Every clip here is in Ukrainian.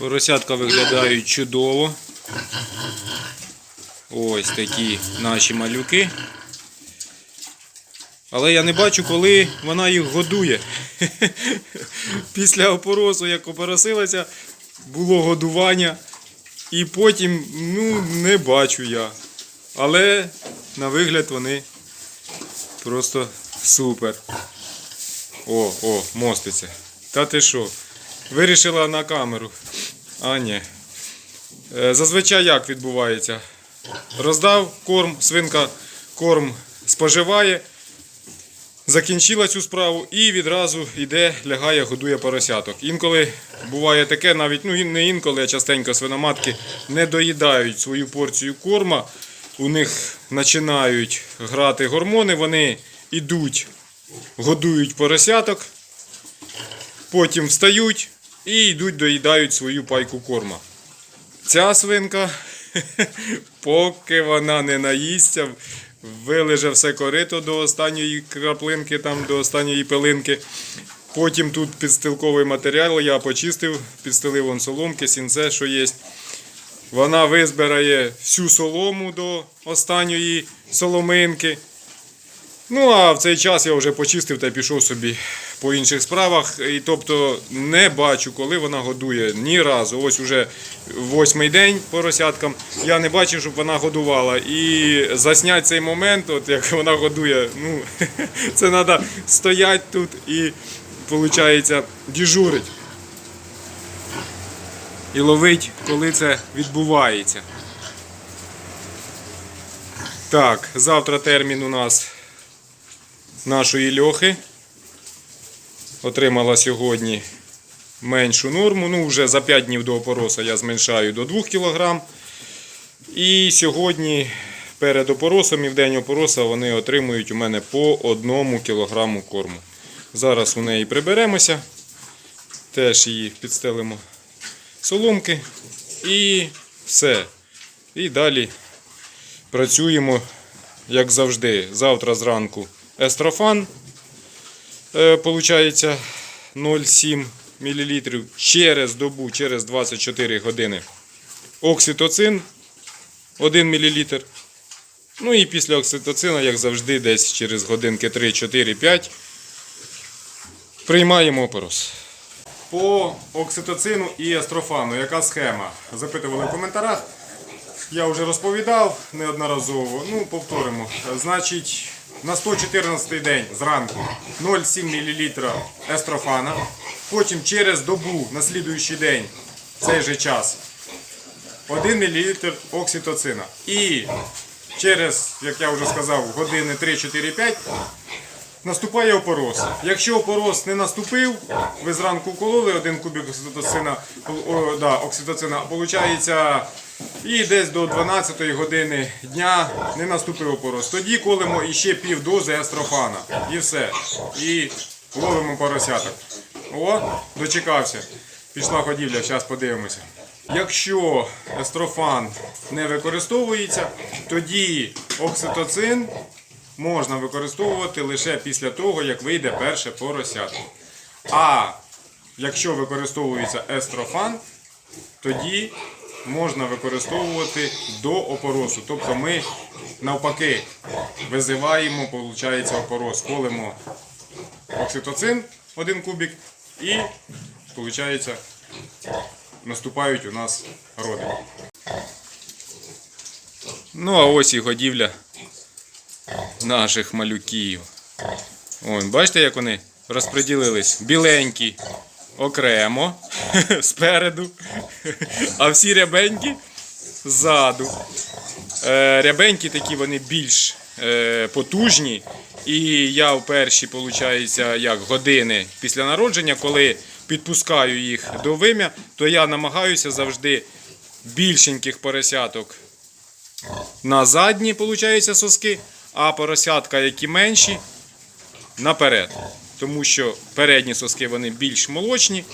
Поросятка виглядають чудово. Ось такі наші малюки. Але я не бачу, коли вона їх годує. Після опоросу, як опоросилася, було годування. І потім, ну, не бачу я. Але на вигляд вони просто супер. О, о, моститься. Та ти що? Вирішила на камеру. А, ні. Е, Зазвичай як відбувається? Роздав корм, свинка корм споживає, закінчила цю справу і відразу йде, лягає, годує поросяток. Інколи буває таке, навіть ну не інколи, а частенько свиноматки не доїдають свою порцію корма. У них починають грати гормони, вони йдуть, годують поросяток, потім встають і йдуть, доїдають свою пайку корма. Ця свинка, поки вона не наїсться, вилеже все корито до останньої краплинки, там, до останньої пилинки. Потім тут підстилковий матеріал, я почистив, підстелив вон соломки, сінце, що є. Вона визбирає всю солому до останньої соломинки. Ну, а в цей час я вже почистив та пішов собі по інших справах. І тобто не бачу, коли вона годує ні разу. Ось уже восьмий день поросяткам. Я не бачив, щоб вона годувала. І заснять цей момент, от як вона годує, ну це треба стояти тут і, виходить, дежурить. І ловить, коли це відбувається. Так, завтра термін у нас нашої льохи. Отримала сьогодні меншу норму. Ну, вже за 5 днів до опороса я зменшаю до 2 кг. І сьогодні перед опоросом і в день опороса вони отримують у мене по 1 кг корму. Зараз у неї приберемося. Теж її підстелимо соломки. І все. І далі працюємо, як завжди. Завтра зранку естрофан. Получається 0,7 мл через добу, через 24 години. Окситоцин 1 мл. Ну і після окситоцина, як завжди, десь через годинки 3, 4, 5 приймаємо опорос. По окситоцину і естрофану, яка схема? Запитували в коментарях. Я вже розповідав неодноразово. Ну, повторимо. Значить, на 114 день зранку 0,7 мл естрофана. Потім через добу на слідуючий день, цей же час, 1 мл окситоцина. І через, як я вже сказав, години 3-4-5 наступає опороз. Якщо опороз не наступив, ви зранку кололи один кубик окситоцина, о, да, окситоцина, виходить, і десь до 12 години дня не наступив опороз. Тоді колимо іще пів дози естрофана. І все. І ловимо поросяток. О, дочекався. Пішла ходівля, зараз подивимося. Якщо естрофан не використовується, тоді окситоцин можна використовувати лише після того, як вийде перше поросятко. А якщо використовується естрофан, тоді можна використовувати до опоросу. Тобто ми навпаки визиваємо, виходить, опорос. Колимо окситоцин один кубик і виходить, наступають у нас роди. Ну, а ось і годівля наших малюків. Ось, бачите, як вони розподілились? Біленькі окремо спереду, а всі рябенькі ззаду. Е, рябенькі такі вони більш е, потужні. І я в перші, виходить, як години після народження, коли підпускаю їх до вим'я, то я намагаюся завжди більшеньких поросяток на задні, виходить, соски, а поросятка, які менші, наперед. Тому що передні соски вони більш молочні.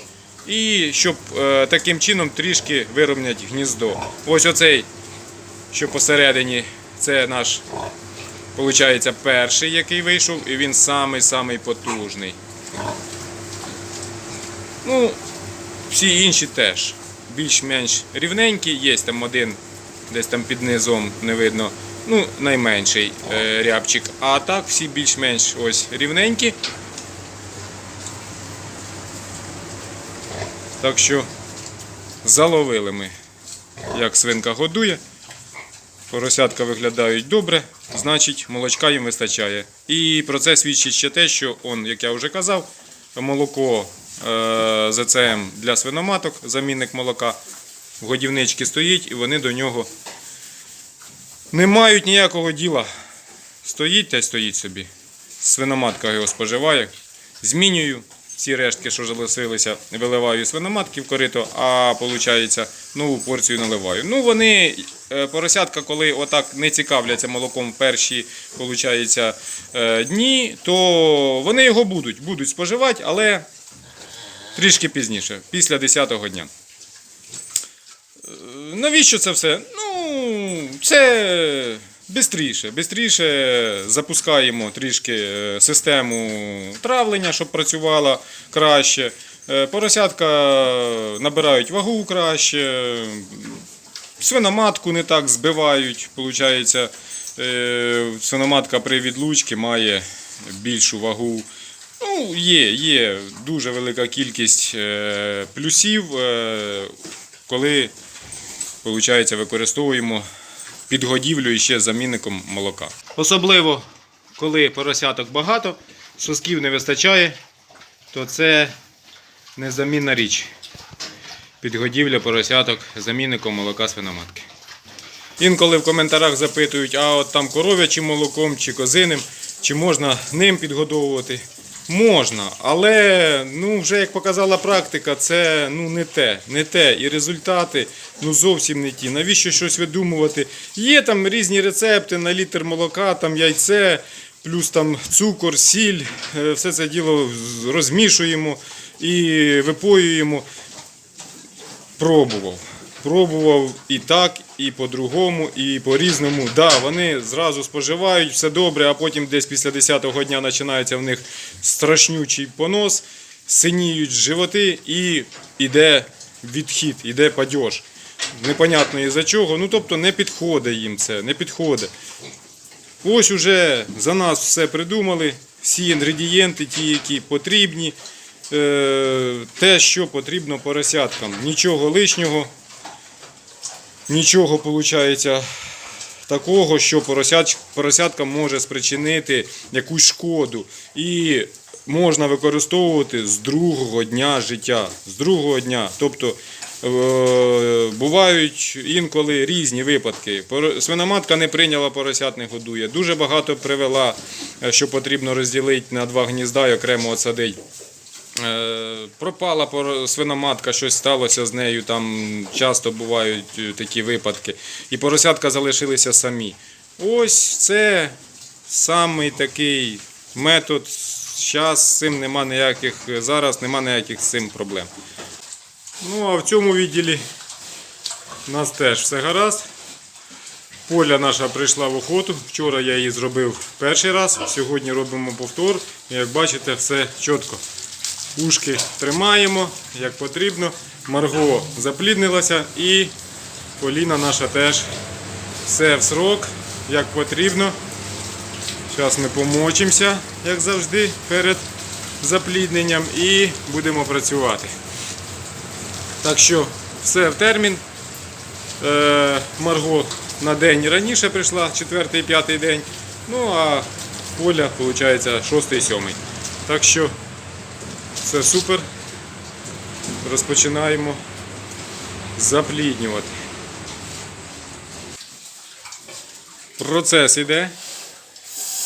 І щоб е, таким чином трішки вирівняти гніздо. Ось оцей, що посередині, це наш, виходить, перший, який вийшов, і він самий-самий потужний. Ну, всі інші теж більш-менш рівненькі, є там один десь там під низом не видно. Ну, найменший е, рябчик. А так всі більш-менш ось рівненькі. Так що заловили ми, як свинка годує. Поросятка виглядають добре, значить молочка їм вистачає. І про це свідчить ще те, що, он, як я вже казав, молоко е, ЗЦМ для свиноматок, замінник молока, в годівничці стоїть і вони до нього не мають ніякого діла. Стоїть та й стоїть собі. Свиноматка його споживає. Змінюю ці рештки, що залишилися, виливаю свиноматки в корито, а виходить, нову порцію наливаю. Ну, вони, е, поросятка, коли отак не цікавляться молоком в перші виходить, е, дні, то вони його будуть, будуть споживати, але трішки пізніше, після 10-го дня. Е, Навіщо це все? Ну, це бистріше. Бистріше запускаємо трішки е, систему травлення, щоб працювала краще. Е, Поросятка набирають вагу краще. Свиноматку не так збивають. Получається, е, свиноматка при відлучці має більшу вагу. Ну, є, є дуже велика кількість е, плюсів, е, коли Получається, використовуємо підгодівлю і ще замінником молока. Особливо, коли поросяток багато, сосків не вистачає, то це незамінна річ. Підгодівля поросяток замінником молока свиноматки. Інколи в коментарях запитують, а от там коров'ячим молоком чи козиним, чи можна ним підгодовувати. Можна, але ну, вже як показала практика, це ну, не те, не те. І результати ну, зовсім не ті. Навіщо щось видумувати? Є там різні рецепти на літр молока, там яйце, плюс там цукор, сіль, е, все це діло розмішуємо і випоюємо. Пробував. Пробував і так, і по-другому, і по-різному. Да, вони зразу споживають, все добре, а потім десь після 10-го дня починається в них страшнючий понос, синіють животи і йде відхід, йде падьож. Непонятно із-за чого. Ну тобто не підходить їм це, не підходить. Ось уже за нас все придумали, всі інгредієнти, ті, які потрібні, е, те, що потрібно поросяткам. Нічого лишнього, нічого виходить такого, що поросят, поросятка може спричинити якусь шкоду. І можна використовувати з другого дня життя. З другого дня. Тобто е, бувають інколи різні випадки. Свиноматка не прийняла поросят, не годує. Дуже багато привела, е, що потрібно розділити на два гнізда і окремо отсадити. Е, Пропала свиноматка, щось сталося з нею. Там часто бувають е, такі випадки. І поросятка залишилися самі. Ось це самий такий метод. Зараз з цим нема ніяких, зараз нема ніяких з цим проблем. Ну а в цьому відділі у нас теж все гаразд. Поля наша прийшла в охоту. Вчора я її зробив перший раз, сьогодні робимо повтор. Як бачите, все чітко. Ушки тримаємо, як потрібно. Марго запліднилася і Поліна наша теж все в срок, як потрібно. Зараз ми помочимося, як завжди, перед заплідненням і будемо працювати. Так що все в термін. Е, Марго на день раніше прийшла, четвертий, п'ятий день. Ну а Поля, виходить, шостий, сьомий. Так що все супер. Розпочинаємо запліднювати. Процес іде.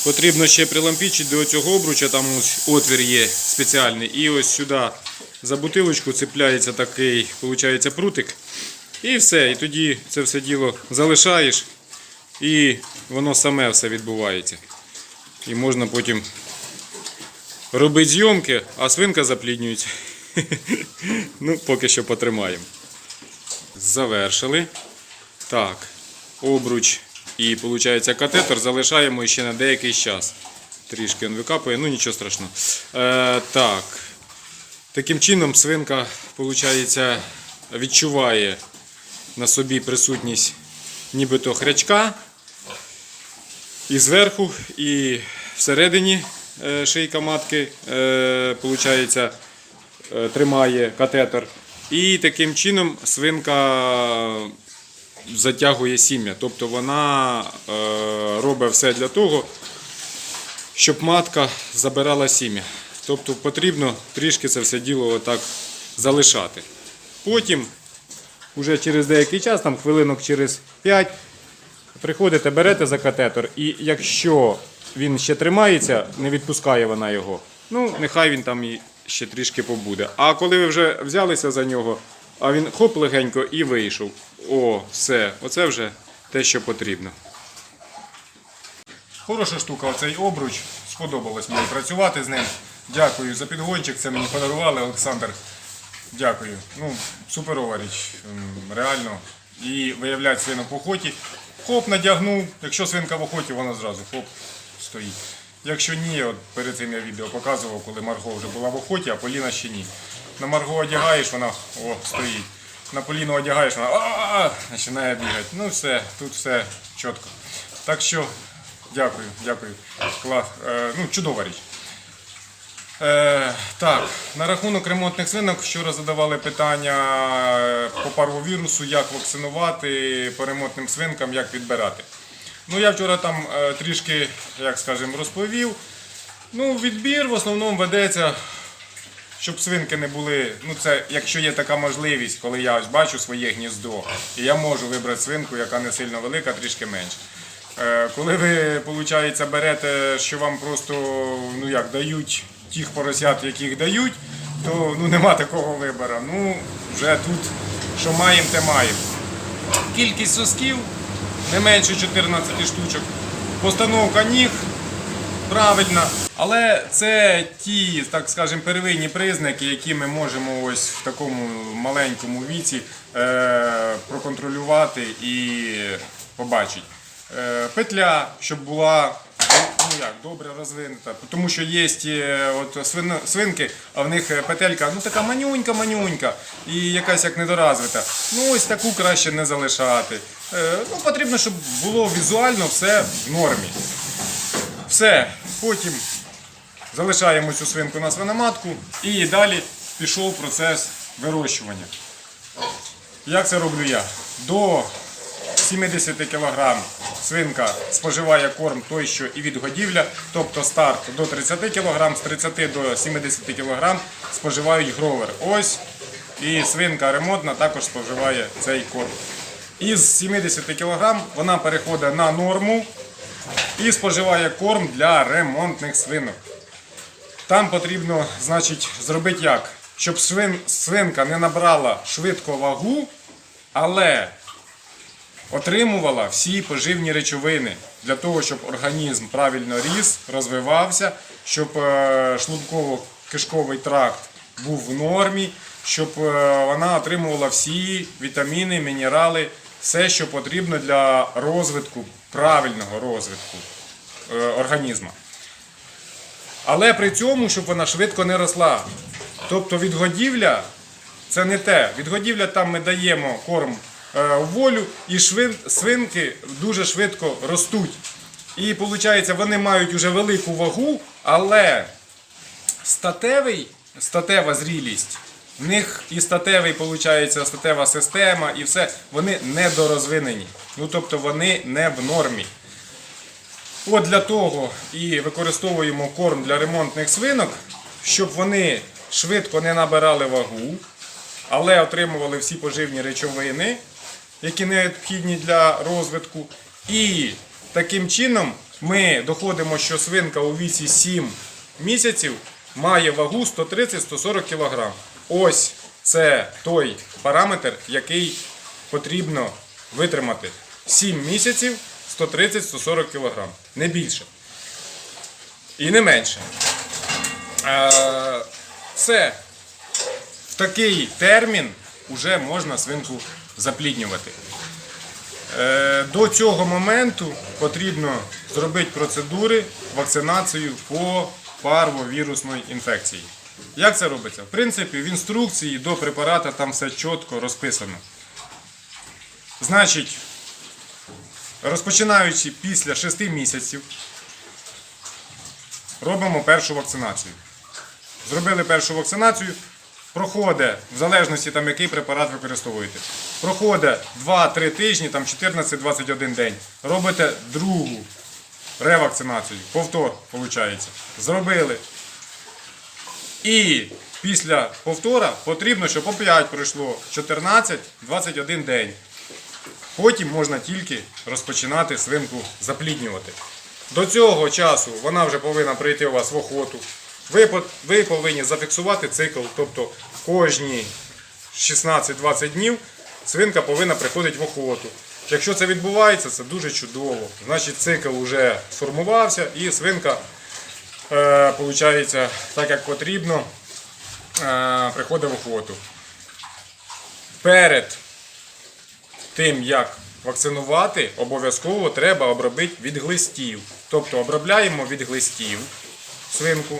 Потрібно ще прилампічити до цього обруча, там ось отвір є спеціальний. І ось сюди за бутилочку цепляється такий, виходить, прутик. І все. І тоді це все діло залишаєш і воно саме все відбувається. І можна потім робити зйомки, а свинка запліднюється. Ну, поки що потримаємо. Завершили. Так, обруч і виходить катетер залишаємо ще на деякий час. Трішки він викапує, ну нічого страшного. Е, так. Таким чином свинка, виходить, відчуває на собі присутність нібито хрячка. І зверху, і всередині шийка матки е, получається, е, тримає катетер. І таким чином свинка затягує сім'я. Тобто вона е, робить все для того, щоб матка забирала сім'я. Тобто потрібно трішки це все діло отак залишати. Потім, уже через деякий час, там хвилинок через 5, приходите, берете за катетер, і якщо він ще тримається, не відпускає вона його, ну нехай він там і ще трішки побуде. А коли ви вже взялися за нього, а він хоп легенько і вийшов. О, все, оце вже те, що потрібно. Хороша штука, оцей обруч. Сподобалось мені працювати з ним. Дякую за підгончик. Це мені подарували Олександр. Дякую. Ну, суперова річ. Реально. І виявляти свинок в охоті. Хоп, надягнув. Якщо свинка в охоті, вона зразу хоп стоїть. Якщо ні, от перед цим я відео показував, коли Марго вже була в охоті, а Поліна ще ні. На Марго одягаєш, вона о, стоїть. На Поліну одягаєш, вона а починає бігати. Ну все, тут все чітко. Так що дякую, дякую. Клас. Е, ну, чудова річ. Е, так, на рахунок ремонтних свинок вчора задавали питання е, по парвовірусу, як вакцинувати по ремонтним свинкам, як відбирати. Ну, я вчора там е, трішки, як скажемо, розповів. Ну, відбір в основному ведеться, щоб свинки не були. Ну, це якщо є така можливість, коли я бачу своє гніздо, і я можу вибрати свинку, яка не сильно велика, трішки менша. Е, Коли ви, виходить, берете, що вам просто ну як, дають тих поросят, яких дають, то ну, нема такого вибору. Ну, вже тут, що маємо, те маємо. Кількість сосків не менше 14 штучок. Постановка ніг правильна. Але це ті, так скажемо, первинні признаки, які ми можемо ось в такому маленькому віці е, проконтролювати і побачити. Е, петля, щоб була ну як, добре розвинута. Тому що є е, от свин, свинки, а в них петелька ну така манюнька-манюнька і якась як недоразвита. Ну ось таку краще не залишати. Е, ну, потрібно, щоб було візуально все в нормі. Все, потім залишаємо цю свинку на свиноматку і далі пішов процес вирощування. Як це роблю я? До 70 кг свинка споживає корм той, що і від годівля, тобто старт до 30 кг, з 30 до 70 кг споживають гровер. Ось і свинка ремонтна також споживає цей корм. Із 70 кг вона переходить на норму і споживає корм для ремонтних свинок. Там потрібно, значить, зробити як? Щоб свин, свинка не набрала швидко вагу, але отримувала всі поживні речовини для того, щоб організм правильно ріс, розвивався, щоб е, шлунково-кишковий тракт був в нормі, щоб е, вона отримувала всі вітаміни, мінерали, все, що потрібно для розвитку, правильного розвитку е, організму. Але при цьому, щоб вона швидко не росла. Тобто відгодівля це не те. Відгодівля там ми даємо корм е, в волю, і свинки дуже швидко ростуть. І виходить, вони мають вже велику вагу, але статева зрілість, в них і статевий, виходить, статева система, і все, вони недорозвинені. Ну тобто вони не в нормі. От для того і використовуємо корм для ремонтних свинок, щоб вони швидко не набирали вагу, але отримували всі поживні речовини, які необхідні для розвитку. І таким чином ми доходимо, що свинка у віці 7 місяців має вагу 130-140 кг. Ось це той параметр, який потрібно витримати. 7 місяців 130-140 кг. Не більше. І не менше. Е, Все. В такий термін вже можна свинку запліднювати. Е, До цього моменту потрібно зробити процедури вакцинацію по парвовірусної інфекції. Як це робиться? В принципі, в інструкції до препарата там все чітко розписано. Значить, розпочинаючи після 6 місяців, робимо першу вакцинацію. Зробили першу вакцинацію, проходить, в залежності там який препарат використовуєте. Проходить 2-3 тижні, там 14-21 день. Робите другу ревакцинацію. Повтор, виходить. Зробили. І після повтора потрібно, щоб опять пройшло 14-21 день. Потім можна тільки розпочинати свинку запліднювати. До цього часу вона вже повинна прийти у вас в охоту. Ви, ви повинні зафіксувати цикл, тобто кожні 16-20 днів свинка повинна приходити в охоту. Якщо це відбувається, це дуже чудово. Значить, цикл вже сформувався і свинка, е, получається, так як потрібно, е, приходить в охоту. Перед тим, як вакцинувати, обов'язково треба обробити від глистів. Тобто обробляємо від глистів свинку,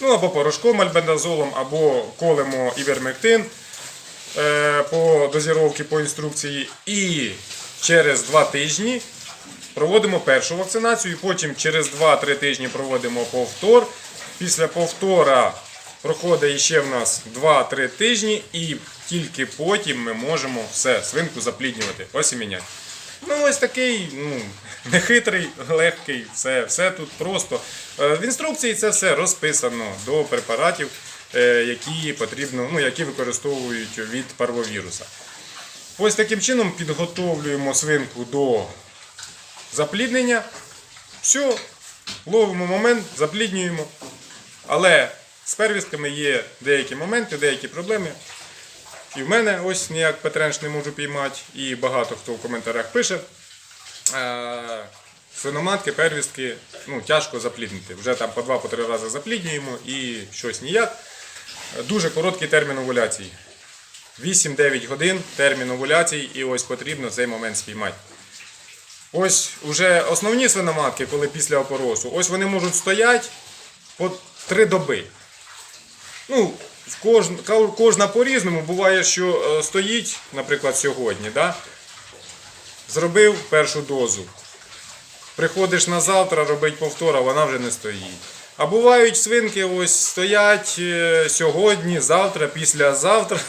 ну або порошком альбендазолом, або колемо івермектин е, по дозіровці по інструкції. І через 2 тижні проводимо першу вакцинацію, потім через 2-3 тижні проводимо повтор. Після повтора проходить ще в нас 2-3 тижні, і тільки потім ми можемо все, свинку запліднювати, осіміняти. Ну, ось такий, ну, нехитрий, легкий, все, все тут просто. Е, В інструкції це все розписано до препаратів, е, які потрібно, ну, які використовують від парвовіруса. Ось таким чином підготовлюємо свинку до запліднення. Все, ловимо момент, запліднюємо. Але з первістками є деякі моменти, деякі проблеми. І в мене ось ніяк Петренш не можу піймати, і багато хто в коментарях пише. Е, Свиноматки, первістки ну, тяжко запліднити. Вже там по два-по три рази запліднюємо і щось ніяк. Дуже короткий термін овуляції. 8-9 годин термін овуляції, і ось потрібно цей момент спіймати. Ось уже основні свиноматки, коли після опоросу, ось вони можуть стояти по 3 доби. Ну, в кожна по-різному. Буває, що е, стоїть, наприклад, сьогодні, да? зробив першу дозу. Приходиш на завтра, робить повтор, а вона вже не стоїть. А бувають свинки, ось стоять е, сьогодні, завтра, післязавтра.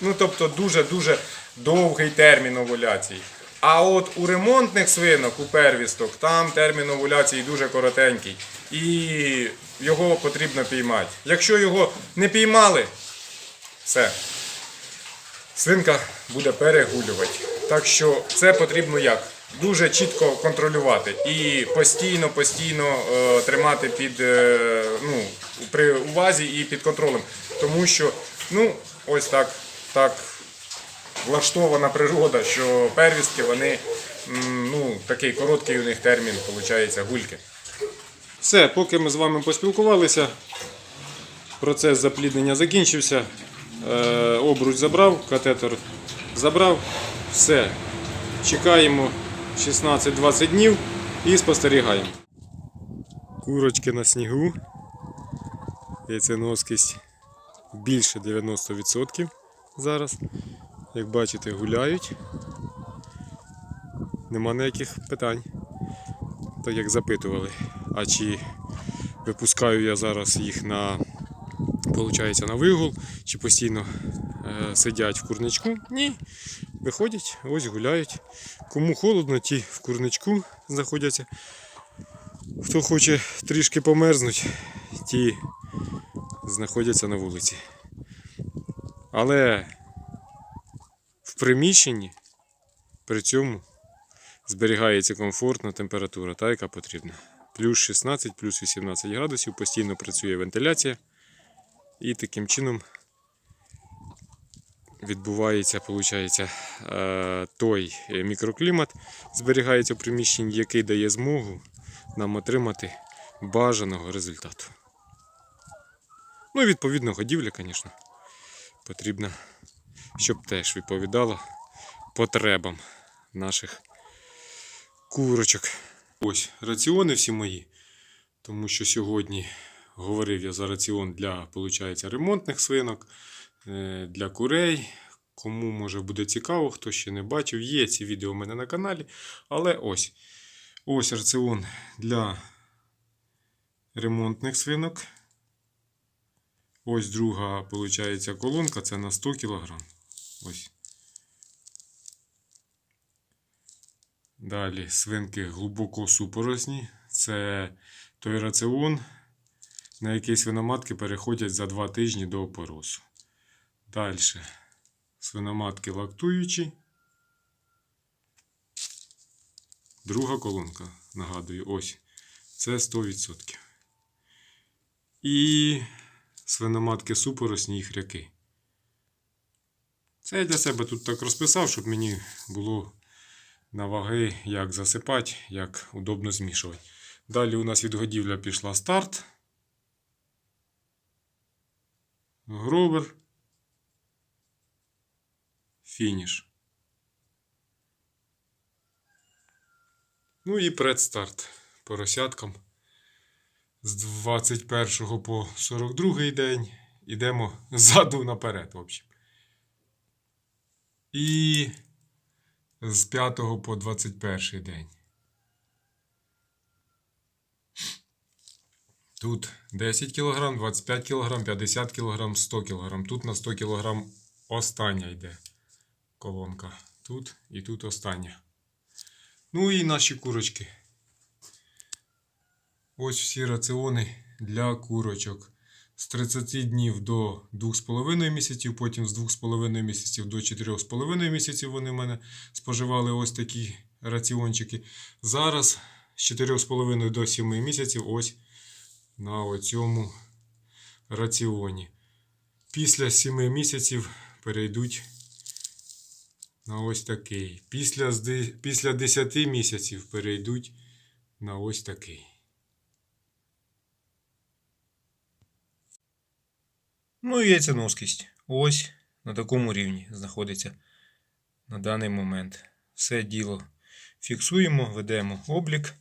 Ну, тобто дуже-дуже довгий термін овуляції. А от у ремонтних свинок, у первісток, там термін овуляції дуже коротенький. І його потрібно піймати. Якщо його не піймали, все. Свинка буде перегулювати. Так що це потрібно як? Дуже чітко контролювати і постійно, постійно е, тримати під е, ну, при увазі і під контролем. Тому що, ну, ось так, так влаштована природа, що первістки вони ну, такий короткий у них термін, виходить, гульки. Все, поки ми з вами поспілкувалися, процес запліднення закінчився. Е, обруч забрав, катетер забрав. Все. Чекаємо 16-20 днів і спостерігаємо. Курочки на снігу. Яйценоскість більше 90% зараз. Як бачите, гуляють. Нема ніяких питань. Так як запитували, а чи випускаю я зараз їх на, получається, на вигул, чи постійно е, сидять в курничку? Ні. Виходять, ось гуляють. Кому холодно, ті в курничку знаходяться. Хто хоче трішки померзнути, ті знаходяться на вулиці. Але приміщенні при цьому зберігається комфортна температура, та яка потрібна. Плюс 16, плюс 18 градусів, постійно працює вентиляція. І таким чином відбувається, виходить, е, той мікроклімат зберігається в приміщенні, який дає змогу нам отримати бажаного результату. Ну і відповідно годівля, звісно, потрібна, щоб теж відповідала потребам наших курочок. Ось раціони всі мої, тому що сьогодні говорив я за раціон для, виходить, ремонтних свинок, е, для курей. Кому може буде цікаво, хто ще не бачив, є ці відео у мене на каналі. Але ось ось раціон для ремонтних свинок. Ось друга, виходить, колонка це на 100 кг. Ось. Далі свинки глибоко супоросні. Це той раціон, на який свиноматки переходять за 2 тижні до опоросу. Далі свиноматки лактуючі. Друга колонка, нагадую, ось. Це 100%. І свиноматки супоросні і хряки. Це я для себе тут так розписав, щоб мені було на ваги, як засипати, як удобно змішувати. Далі у нас відгодівля пішла старт. Гровер. Фініш. Ну і предстарт поросяткам. З 21 по 42 день ідемо ззаду наперед, в общем. І з 5 по 21 день. Тут 10 кг, 25 кг, 50 кг, 100 кг. Тут на 100 кг остання йде колонка. Тут і тут остання. Ну і наші курочки. Ось всі раціони для курочок. З 30 днів до 2,5 місяців, потім з 2,5 місяців до 4,5 місяців вони в мене споживали ось такі раціончики. Зараз з 4,5 до 7 місяців ось на оцьому раціоні. Після 7 місяців перейдуть на ось такий. Після, після 10 місяців перейдуть на ось такий. Ну і яйценоскість. Ось на такому рівні знаходиться на даний момент. Все діло фіксуємо, ведемо облік.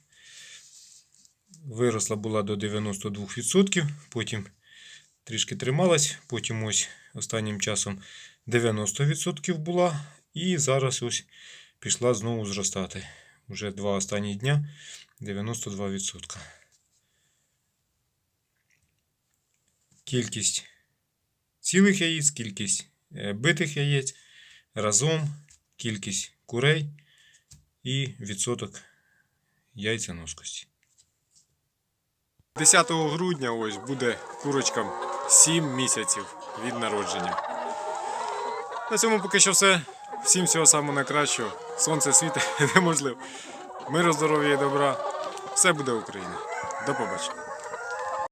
Виросла була до 92%, потім трішки трималась, потім ось останнім часом 90% була. І зараз ось пішла знову зростати. Уже два останні дня 92%. Кількість цілих яєць, кількість е, битих яєць, разом кількість курей і відсоток яйценоскості. 10 грудня ось буде курочкам 7 місяців від народження. На цьому поки що все. Всім всього самого найкращого. Сонце світить неможливо. Миру, здоров'я і добра. Все буде Україна. До побачення.